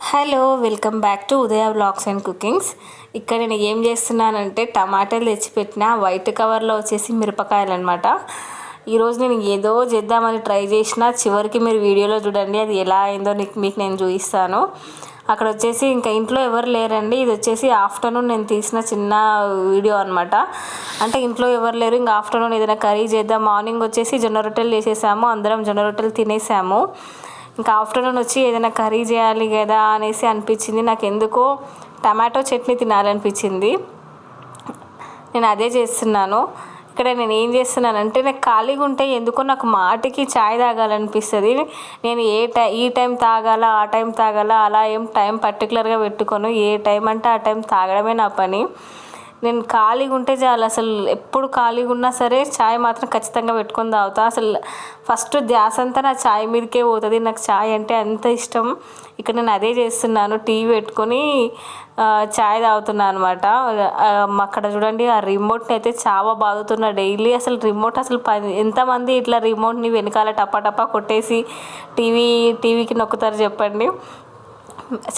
Hello welcome back to Udaya blogs and cookings. ఇక్కడ నేను ఏం చేస్తున్నానంటే టమాటాలు తెచ్చిపెట్టిన వైట్ కవర్లో వచ్చేసి మిరపకాయలు అనమాట ఈరోజు నేను ఏదో చేద్దామని ట్రై చేసిన చివరికి మీరు వీడియోలో చూడండి అది ఎలా అయిందో నీకు మీకు నేను చూపిస్తాను. అక్కడ వచ్చేసి ఇంకా ఇంట్లో ఎవరు లేరండి ఇది వచ్చేసి ఆఫ్టర్నూన్ నేను తీసిన చిన్న వీడియో అనమాట అంటే ఇంట్లో ఎవరు లేరు ఇంకా ఆఫ్టర్నూన్ ఏదైనా కర్రీ చేద్దాం మార్నింగ్ వచ్చేసి జొన్న రొట్టెలు చేసేసాము అందరం జొన్న రొట్టెలు తినేసాము. ఇంకా ఆఫ్టర్నూన్ వచ్చి ఏదైనా కర్రీ చేయాలి కదా అనేసి అనిపించింది. నాకు ఎందుకో టమాటో చట్నీ తినాలనిపించింది. నేను అదే చేస్తున్నాను. ఇక్కడ నేను ఏం చేస్తున్నానంటే నాకు ఖాళీగా ఉంటే ఎందుకో నాకు మాటికి చాయ్ తాగాలనిపిస్తుంది. నేను ఏ టై ఈ టైం తాగాల ఆ టైం తాగాల అలా ఏం టైం పర్టికులర్గా పెట్టుకోను. ఏ టైం అంటే ఆ టైం తాగడమే నా పని. నేను ఖాళీగా ఉంటే చాలు. అసలు ఎప్పుడు ఖాళీగా ఉన్నా సరే చాయ్ మాత్రం ఖచ్చితంగా పెట్టుకొని తాగుతా. అసలు ఫస్ట్ ధ్యాస అంతా నా చాయ్ మీదకే పోతుంది. నాకు చాయ్ అంటే అంత ఇష్టం. ఇక్కడ నేను అదే చేస్తున్నాను. టీవీ పెట్టుకొని చాయ్ తాగుతున్నాను అనమాట అక్కడ చూడండి ఆ రిమోట్ని అయితే చాలా బాగుతున్నా డైలీ. అసలు రిమోట్ అసలు పని ఎంతమంది ఇట్లా రిమోట్ని వెనకాల టపా టపా కొట్టేసి టీవీ టీవీకి నొక్కుతారు చెప్పండి.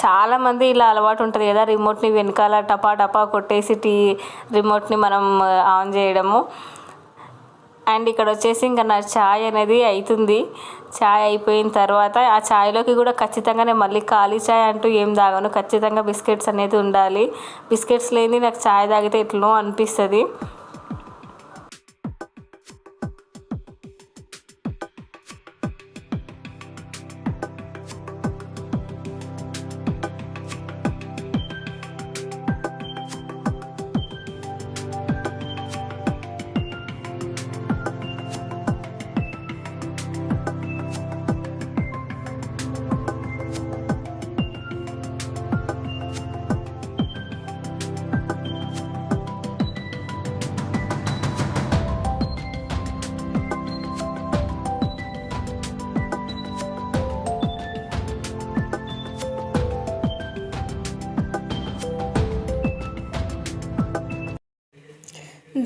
చాలామంది ఇలా అలవాటు ఉంటుంది కదా రిమోట్ని వెనకాల టపా టపా కొట్టేసి టీ రిమోట్ని మనం uh, ఆన్ చేయడము. అండ్ ఇక్కడ వచ్చేసి ఇంకా నా ఛాయ్ అనేది అవుతుంది ఛాయ్ అయిపోయిన తర్వాత ఆ ఛాయ్లోకి కూడా ఖచ్చితంగా నేను మళ్ళీ ఖాళీ ఛాయ్ అంటూ ఏం తాగను. ఖచ్చితంగా బిస్కెట్స్ అనేది ఉండాలి. బిస్కెట్స్ లేని నాకు ఛాయ్ తాగితే ఎట్లనో అనిపిస్తుంది.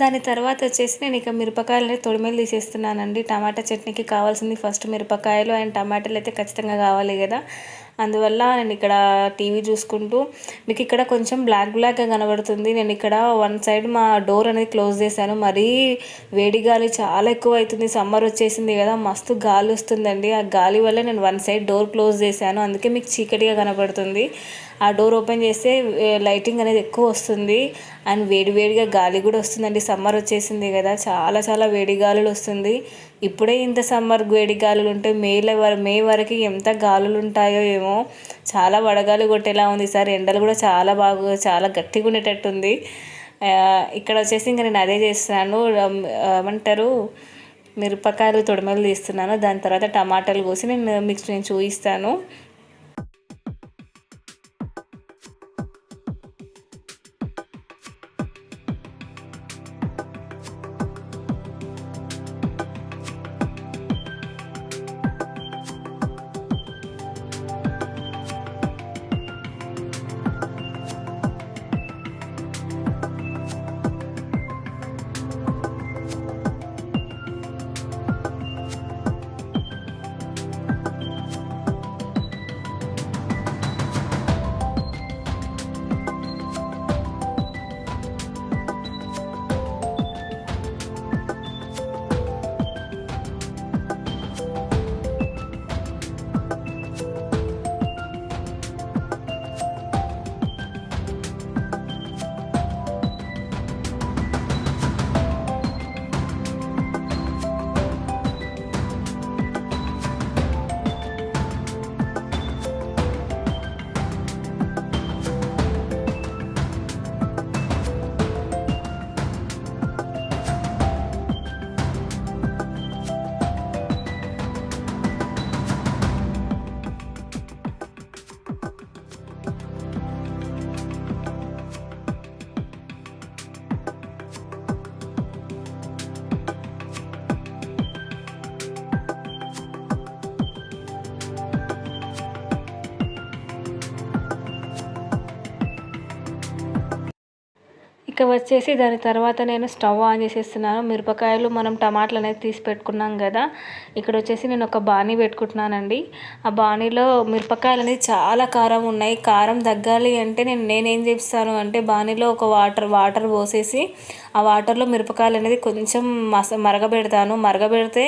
దాని తర్వాత వచ్చేసి నేను ఇక మిరపకాయలని తొడిమేలు తీసేస్తున్నానండి. టమాటా చట్నీకి కావాల్సింది ఫస్ట్ మిరపకాయలు అండ్ టమాటాలు అయితే ఖచ్చితంగా కావాలి కదా. అందువల్ల నేను ఇక్కడ టీవీ చూసుకుంటూ మీకు ఇక్కడ కొంచెం బ్లాక్ బ్లాక్గా కనబడుతుంది. నేను ఇక్కడ వన్ సైడ్ మా డోర్ అనేది క్లోజ్ చేశాను. మరీ వేడి గాలి చాలా ఎక్కువ అవుతుంది సమ్మర్ వచ్చేసింది కదా మస్తు గాలి వస్తుందండి. ఆ గాలి వల్ల నేను వన్ సైడ్ డోర్ క్లోజ్ చేశాను. అందుకే మీకు చీకటిగా కనబడుతుంది. ఆ డోర్ ఓపెన్ చేస్తే లైటింగ్ అనేది ఎక్కువ వస్తుంది. అండ్ వేడి వేడిగా గాలి కూడా వస్తుందండి. సమ్మర్ వచ్చేసింది కదా చాలా చాలా వేడి గాలులు వస్తుంది. ఇప్పుడే ఇంత సమ్మర్ వేడి గాలులు ఉంటే మేల మే వరకు ఎంత గాలులు ఉంటాయో ఏమో. చాలా వడగాలి కొట్టేలా ఉంది సార్. ఎండలు కూడా చాలా బాగా చాలా గట్టిగా ఉండేటట్టుంది. ఇక్కడ వచ్చేసి ఇంకా నేను అదే చేస్తున్నాను. ఏమంటారు? మిరపకాయలు తొడమలు తీస్తున్నాను. దాని తర్వాత టమాటాలు కోసి నేను మీకు నేను చూపిస్తాను ఇక వచ్చేసి దాని తర్వాత నేను స్టవ్ ఆన్ చేసేస్తున్నాను. మిరపకాయలు మనం టమాటాలు అనేది తీసి పెట్టుకున్నాం కదా. ఇక్కడ వచ్చేసి నేను ఒక బాణీ పెట్టుకుంటున్నానండి. ఆ బాణీలో మిరపకాయలు అనేది చాలా కారం ఉన్నాయి. కారం తగ్గాలి అంటే నేను నేనేం చేస్తాను అంటే బాణీలో ఒక వాటర్ వాటర్ పోసేసి ఆ వాటర్లో మిరపకాయలు అనేది కొంచెం మస మరగబెడతాను. మరగబెడితే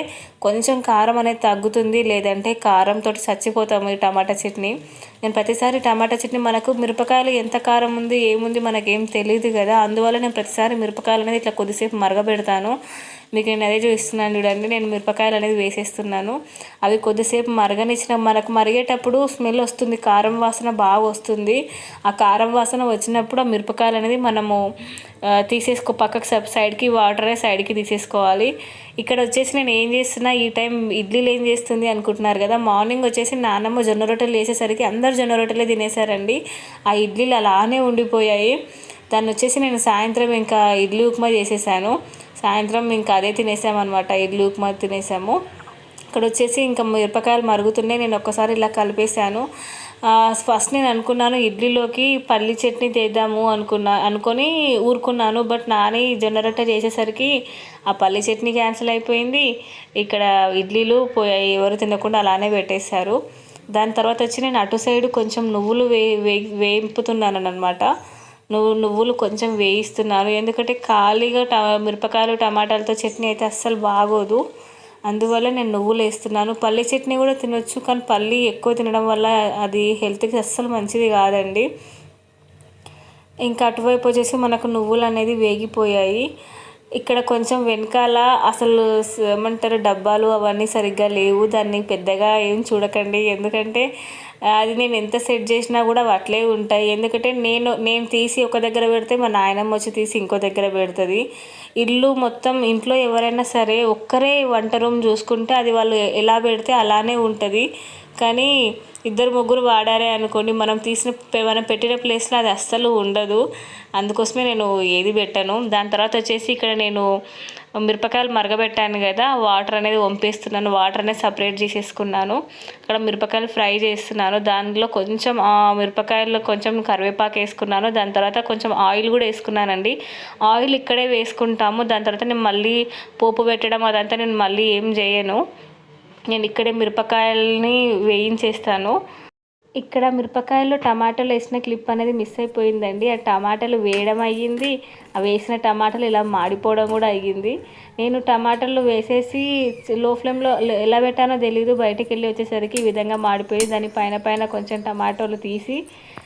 కొంచెం కారం అనేది తగ్గుతుంది. లేదంటే కారంతో చచ్చిపోతాము ఈ టమాటా చట్నీ. నేను ప్రతిసారి టమాటా చట్నీ మనకు మిరపకాయలు ఎంత కారం ఉంది ఏముంది మనకేం తెలియదు కదా. అందువల్ల నేను ప్రతిసారి మిరపకాయలు అనేది ఇట్లా కొద్దిసేపు మరగబెడతాను. మీకు నేను అదే చూపిస్తున్నాను చూడండి నేను మిరపకాయలు అనేది వేసేస్తున్నాను. అవి కొద్దిసేపు మరగనిచ్చిన మనకు మరిగేటప్పుడు స్మెల్ వస్తుంది కారం వాసన బాగా వస్తుంది. ఆ కారం వాసన వచ్చినప్పుడు ఆ మిరపకాయలు అనేది మనము తీసేసుకో పక్కకు సైడ్కి వాటర్ సైడ్కి తీసేసుకోవాలి. ఇక్కడ వచ్చేసి నేను ఏం చేస్తున్నా ఈ టైం ఇడ్లీలు ఏం చేస్తుంది అనుకుంటున్నారు కదా. మార్నింగ్ వచ్చేసి నాన్నమ్మ జొన్న రొట్టెలు వేసేసరికి అందరు జొన్న రొట్టెలే తినేసారండి ఆ ఇడ్లీలు అలానే ఉండిపోయాయి. దాన్ని వచ్చేసి నేను సాయంత్రం ఇంకా ఇడ్లీ ఉప్మా చేసేసాను. సాయంత్రం ఇంకా అదే తినేసామన్నమాట ఇడ్లీ ఉప్మా తినేసాము. ఇక్కడ వచ్చేసి ఇంకా మిరపకాయలు మరుగుతున్నాయి నేను ఒక్కసారి ఇలా కలిపేసాను ఫస్ట్ నేను అనుకున్నాను ఇడ్లీలోకి పల్లి చట్నీ చేద్దాము అనుకున్నా అనుకొని ఊరుకున్నాను. బట్ నాని జొన్న రొట్టె చేసేసరికి ఆ పల్లి చట్నీ క్యాన్సిల్ అయిపోయింది. ఇక్కడ ఇడ్లీలు పోయాయి ఎవరు తినకుండా అలానే పెట్టేశారు. దాని తర్వాత వచ్చి నేను అటు సైడ్ కొంచెం నువ్వులు వే వే వేయింపుతున్నాను అనమాట నువ్వు నువ్వులు కొంచెం వేయిస్తున్నాను ఎందుకంటే ఖాళీగా ట మిరపకాయలు టమాటాలతో చట్నీ అయితే అస్సలు బాగోదు. అందువల్ల నేను నువ్వులు వేస్తున్నాను. పల్లి చట్నీ కూడా తినొచ్చు కానీ పల్లి ఎక్కువ తినడం వల్ల అది హెల్త్కి అస్సలు మంచిది కాదండి. ఇంకా అటువైపు వచ్చేసి మనకు నువ్వులు అనేది వేగిపోయాయి. ఇక్కడ కొంచెం వెనకాల అసలు ఏమంటారు డబ్బాలు అవన్నీ సరిగ్గా లేవు. దాన్ని పెద్దగా ఏం చూడకండి. ఎందుకంటే అది నేను ఎంత సెట్ చేసినా కూడా అట్లే ఉంటాయి. ఎందుకంటే నేను నేను తీసి ఒక దగ్గర పెడితే మా నాయనమ్మ వచ్చి తీసి ఇంకో దగ్గర పెడుతుంది. ఇల్లు మొత్తం ఇంట్లో ఎవరైనా సరే ఒక్కరే వంట రూమ్ చూసుకుంటే అది వాళ్ళు ఎలా పెడితే అలానే ఉంటుంది. కానీ ఇద్దరు ముగ్గురు వాడారే అనుకోండి మనం తీసిన మనం పెట్టిన ప్లేస్లో అది అస్సలు ఉండదు. అందుకోసమే నేను ఏది పెట్టాను. దాని తర్వాత వచ్చేసి ఇక్కడ నేను మిరపకాయలు మరగబెట్టాను కదా వాటర్ అనేది వంపేస్తున్నాను. వాటర్ అనేది సపరేట్ చేసేసుకున్నాను. అక్కడ మిరపకాయలు ఫ్రై చేస్తున్నాను. దానిలో కొంచెం మిరపకాయల్లో కొంచెం కరివేపాకు వేసుకున్నాను. దాని తర్వాత కొంచెం ఆయిల్ కూడా వేసుకున్నానండి. ఆయిల్ ఇక్కడే వేసుకుంటాము. దాని తర్వాత నేను మళ్ళీ పోపు పెట్టడం అదంతా నేను మళ్ళీ ఏం చేయను. నేను ఇక్కడే మిరపకాయలని వేయించేస్తాను. ఇక్కడ మిరపకాయలు టమాటాలు వేసిన క్లిప్ అనేది మిస్ అయిపోయిందండి. ఆ టమాటాలు వేయడం అయ్యింది. ఆ వేసిన టమాటాలు ఇలా మాడిపోవడం కూడా అయ్యింది. నేను టమాటాలు వేసేసి లో ఫ్లేమ్లో ఎలా పెట్టానో తెలీదు. బయటికి వెళ్ళి వచ్చేసరికి ఈ విధంగా మాడిపోయి దాని పైన పైన కొంచెం టమాటాలు తీసి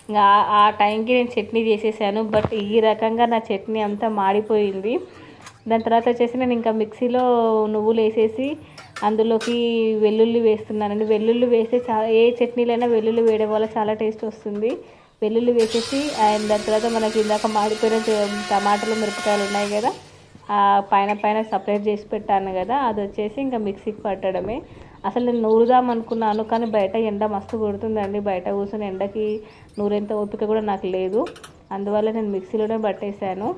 ఇంకా ఆ టైంకి నేను చట్నీ చేసేసాను. బట్ ఈ రకంగా నా చట్నీ అంతా మాడిపోయింది. దాని తర్వాత వచ్చేసి నేను ఇంకా మిక్సీలో నువ్వులు వేసేసి అందులోకి వెల్లుల్లి వేస్తున్నానండి. వెల్లుల్లి వేస్తే చాలా ఏ చట్నీలైనా వెల్లుల్లి వేయడం వల్ల చాలా టేస్ట్ వస్తుంది. వెల్లుల్లి వేసేసి అండ్ దాని తర్వాత మనకి ఇందాక మాడిపోయిన టమాటాలు మిరపకాయలు ఉన్నాయి కదా ఆ పైన పైన సపరేట్ చేసి పెట్టాను కదా అది వచ్చేసి ఇంకా మిక్సీకి పట్టడమే. అసలు నేను నూరుదాం అనుకున్నాను కానీ బయట ఎండ మస్తు కొడుతుందండి. బయట కూర్చొని ఎండకి నూరెంత ఓపిక కూడా నాకు లేదు. అందువల్ల నేను మిక్సీలోనే పట్టేశాను.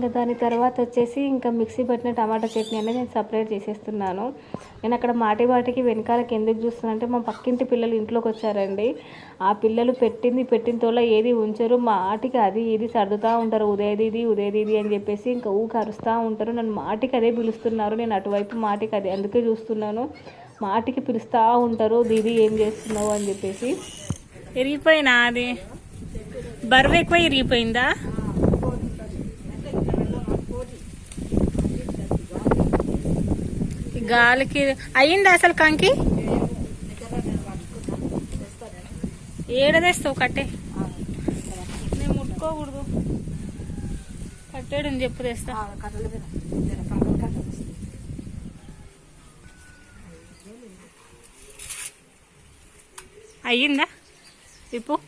ఇంకా దాని తర్వాత వచ్చేసి ఇంకా మిక్సీ పట్టిన టమాటా చట్నీ అనేది నేను సపరేట్ చేసేస్తున్నాను. నేను అక్కడ మాటి వాటికి వెనకాలకి ఎందుకు చూస్తున్నానంటే మా పక్కింటి పిల్లలు ఇంట్లోకి వచ్చారండి. ఆ పిల్లలు పెట్టింది పెట్టిన తోల ఏది ఉంచరు. మాటికి అది ఇది సర్దుతూ ఉంటారు. ఉదయదీది ఉదయదీది అని చెప్పేసి ఇంకా ఊకి అరుస్తూ ఉంటారు. నన్ను మాటికి అదే పిలుస్తున్నారు. నేను అటువైపు మాటికి అదే అందుకే చూస్తున్నాను. మాటికి పిలుస్తూ ఉంటారు. దీది ఏం చేస్తున్నావు? అని చెప్పేసి. ఇరిగిపోయినా అది? బరువు ఎక్కువ ఇరిగిపోయిందా గాలికి అయ్యిందా అసలు కంకి? ఏడదేస్తావు కట్టే? నేను ముట్టుకోకూడదు. కట్టేడు చెప్పు తెస్తా. అయ్యిందా? ఇప్పుడు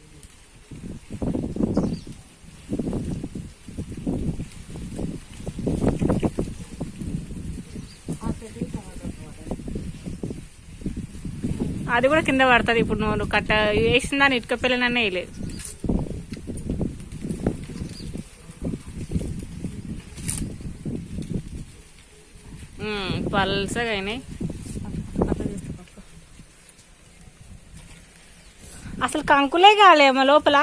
అది కూడా కింద పడుతుంది. ఇప్పుడు నువ్వు కట్ట వేసిన దాన్ని ఇటుక పిల్లనన్నా వేయలేదు. పల్సగా అయినాయి. అసలు కంకులే కాలేమో లోపల.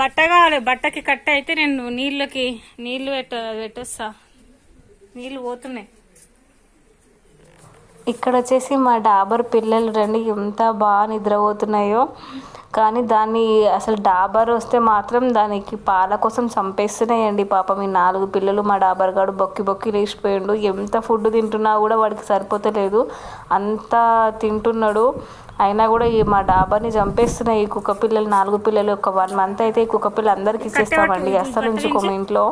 బట్ట కావాలి బట్టకి కట్ట అయితే నేను నీళ్ళకి నీళ్ళు పెట్ట పెట్టొస్తా. నీళ్ళు పోతున్నాయి. ఇక్కడ వచ్చేసి మా డాబర్ పిల్లలు రండి ఎంత బాగా నిద్రపోతున్నాయో. కానీ దాన్ని అసలు డాబర్ వస్తే మాత్రం దానికి పాల కోసం చంపేస్తున్నాయండి పాపం. ఈ నాలుగు పిల్లలు మా డాబర్ గాడు బొక్కి బొక్కి లేచిపోయిండు. ఎంత ఫుడ్ తింటున్నా కూడా వాడికి సరిపోతలేదు. అంత తింటున్నాడు. అయినా కూడా ఈ మా డాబాని చంపేస్తున్నాయి ఈ కుక్క పిల్లలు నాలుగు పిల్లలు ఒక వన్ మంత్ అయితే ఈ కుక్క పిల్లలు అందరికి ఇచ్చేస్తామండి అస్సలు ఉంచుకోము ఇంట్లో.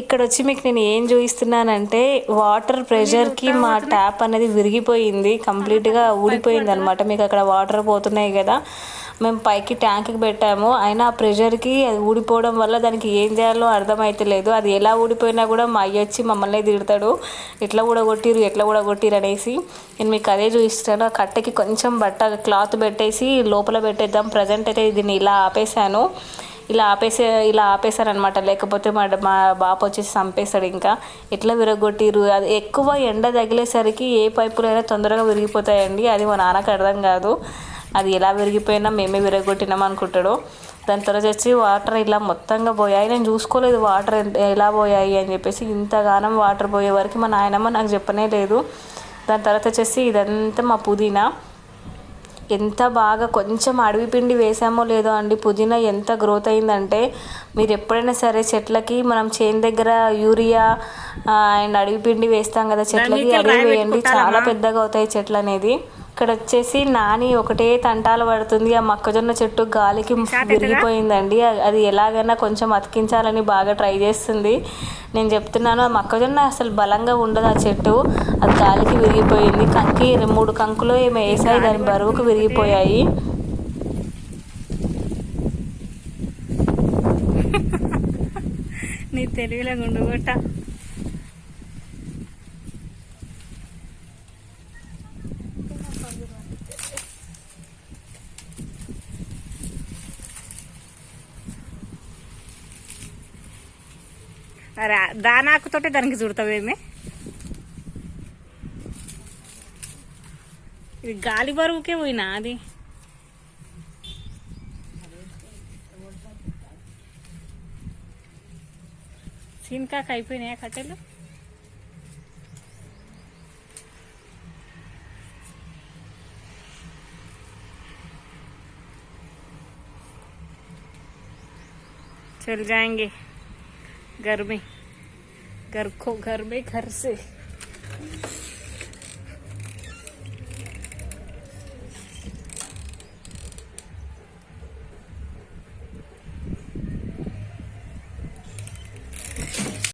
ఇక్కడ వచ్చి మీకు నేను ఏం చూపిస్తున్నానంటే వాటర్ ప్రెషర్కి మా ట్యాప్ అనేది విరిగిపోయింది. కంప్లీట్గా ఊడిపోయింది అనమాట మీకు అక్కడ వాటర్ పోతున్నాయి కదా. మేము పైకి ట్యాంక్కి పెట్టాము. అయినా ఆ ప్రెషర్కి అది ఊడిపోవడం వల్ల దానికి ఏం చేయాలో అర్థమైతలేదు అది ఎలా ఊడిపోయినా కూడా మా అయ్య వచ్చి మమ్మల్ని తిడతాడు. ఎట్లా ఊడగొట్టిరు ఎట్లా ఊడగొట్టిరు అనేసి. నేను మీకు అదే చూపిస్తాను. ఆ కట్టెకి కొంచెం బట్ట క్లాత్ పెట్టేసి లోపల పెట్టేద్దాం. ప్రజెంట్ అయితే దీన్ని ఇలా ఆపేసాను ఇలా ఆపేసే ఇలా ఆపేశారనమాట లేకపోతే మా మా బాప వచ్చేసి చంపేస్తాడు ఇంకా. ఎట్లా విరగొట్టిరు అది ఎక్కువ ఎండ తగిలేసరికి ఏ పైపులైనా తొందరగా విరిగిపోతాయండి. అది మా నాన్నకు అర్థం కాదు. అది ఎలా విరిగిపోయినా మేమే విరగొట్టినాం అనుకుంటాడు. దాని తర్వాత వచ్చి వాటర్ ఇలా మొత్తంగా పోయాయి. నేను చూసుకోలేదు వాటర్ ఎంత- ఎలా పోయాయి అని చెప్పేసి ఇంతగానం వాటర్ పోయే వరకు మా నాయనమ్మ నాకు చెప్పనే లేదు. దాని తర్వాత వచ్చేసి ఇదంతా మా పుదీనా. ఎంత బాగా కొంచెం అడవి పిండి వేసామో లేదో అండి పుదీనా ఎంత గ్రోత్ అయిందంటే మీరు ఎప్పుడైనా సరే చెట్లకి మనం చేను దగ్గర యూరియా అండ్ అడవి పిండి వేస్తాం కదా చెట్లకి రాయి వేయండి. చాలా. పెద్దగా అవుతాయి చెట్లు అనేది ఇక్కడ వచ్చేసి నాని ఒకటే తంటాలు పడుతుంది ఆ మొక్కజొన్న చెట్టు గాలికి విరిగిపోయిందండి. అది ఎలాగైనా కొంచెం అతికించాలని బాగా ట్రై చేస్తుంది. నేను చెప్తున్నాను ఆ మొక్కజొన్న అసలు బలంగా ఉండదు ఆ చెట్టు. అది గాలికి విరిగిపోయింది. కంకి మూడు కంకులు ఏమో వేసాయి దాని బరువుకు విరిగిపోయాయి. నీ తెలివిలో గుండుగొట్ట అరే దానాకుతోటే దానికి చుడతావేమే ఇది గాలి బరువుకే పోయినా అది సీన్కాక అయిపోయినాయా కట్టెలు चल जाएंगे घर में घर को घर में घर से।